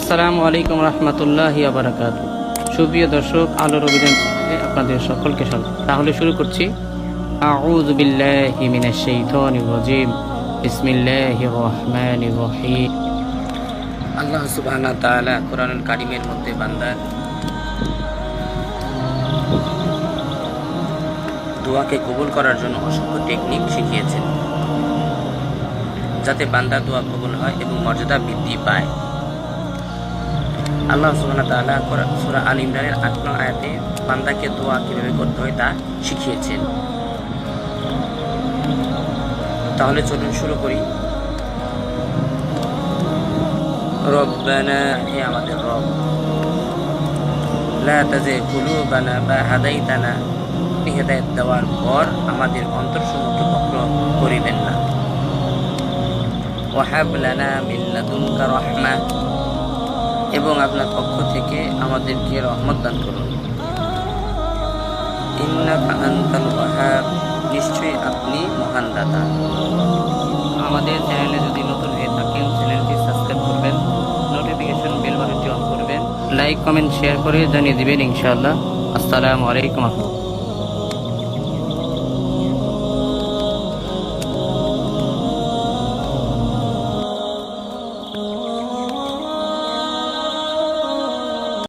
আসসালামু আলাইকুম রহমতুল্লাহ আবরাকাত সুপ্রিয় দর্শক, আলোর অভিযান আপনাদের সকলকে স্বাগত। তাহলে শুরু করছি। আউযু বিল্লাহি মিনাশ শাইতানির রাজিম। বিসমিল্লাহির রহমানির রহিম। আল্লাহ সুবহানাহু তাআলা কোরআনুল কারীমের মধ্যে বান্দার দোয়াকে কবুল করার জন্য অসংখ্য টেকনিক শিখিয়েছেন। যাতে বান্দার দোয়া কবুল হয় এবং মর্যাদা বৃদ্ধি পায়। আল্লাহ তাআলা সূরা আল ইমরানের 8 নং আয়াতে বান্দাকে দোয়া কীভাবে করতে হয় তা শিখিয়েছেন। তাহলে চলুন শুরু করি। আমাদের বা দেওয়ার পর আমাদের অন্তরসমূহকে বক্র করিবেন না। রাহমা। এবং আপনার পক্ষ থেকে আমাদেরকে রহমত দান করুন। নিশ্চয়ই আপনি মহান দাতা। আমাদের চ্যানেলে যদি নতুন হয়ে থাকেন চ্যানেলটি সাবস্ক্রাইব করবেন নোটিফিকেশন বেল বাটনটি অন করবেন। লাইক কমেন্ট শেয়ার করে জানিয়ে দিবেন ইনশাআল্লাহ। আসসালামু আলাইকুম রহমতুল্লাহ